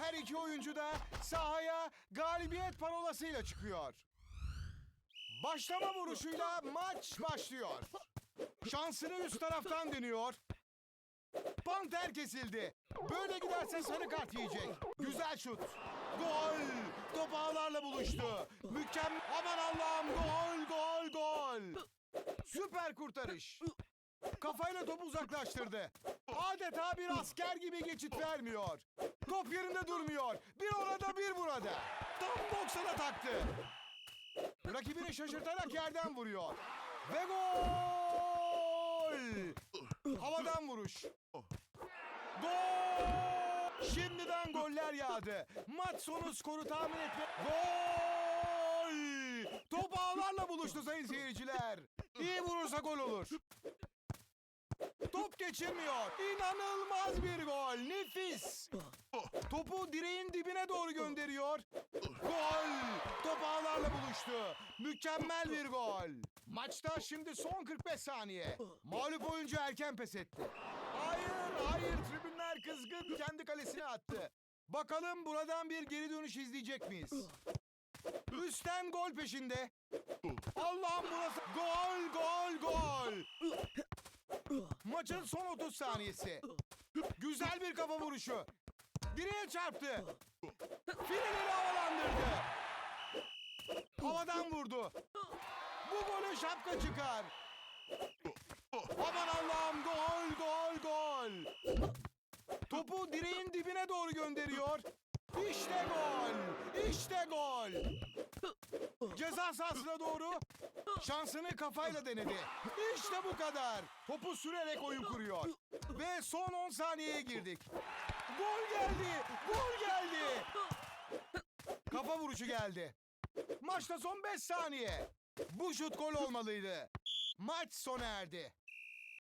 Her iki oyuncu da sahaya galibiyet parolasıyla çıkıyor. Başlama vuruşuyla maç başlıyor. Şansını üst taraftan deniyor. Panter kesildi. Böyle giderse sarı kart yiyecek. Güzel şut. Gol. Top ağlarla buluştu. Mükemmel. Aman Allah'ım gol gol gol. Süper kurtarış. Kafayla topu uzaklaştırdı. Adeta bir asker gibi geçit vermiyor. Top yerinde durmuyor. Bir orada bir burada. Tam 90'a taktı. Rakibini şaşırtarak yerden vuruyor. Ve gol! Havadan vuruş. Gol! Şimdiden goller yağdı. Maç sonu skoru tahmin etme. Gol! Top ağlarla buluştu sayın seyirciler. İyi vurursa gol olur. Top geçirmiyor. İnanılmaz bir gol. Nefis. Topu direğin dibine doğru gönderiyor. Gol! Top ağlarla buluştu. Mükemmel bir gol. Maçta şimdi son 45 saniye. Mağlup oyuncu erken pes etti. Hayır, hayır. Tribünler kızgın kendi kalesine attı. Bakalım buradan bir geri dönüş izleyecek miyiz? Üstten gol peşinde. Allah'ım burası gol, gol, gol. Maçın son 30 saniyesi. Güzel bir kafa vuruşu. Direğe çarptı. Fileleri havalandırdı. Havadan vurdu. Bu golü şapka çıkar. Aman Allah'ım gol gol gol. Topu direğin dibine doğru gönderiyor. Ceza sahasına doğru şansını kafayla denedi. İşte bu kadar. Topu sürerek oyun kuruyor. Ve son 10 saniyeye girdik. Gol geldi. Gol geldi. Kafa vuruşu geldi. Maçta son 5 saniye. Bu şut gol olmalıydı. Maç sona erdi.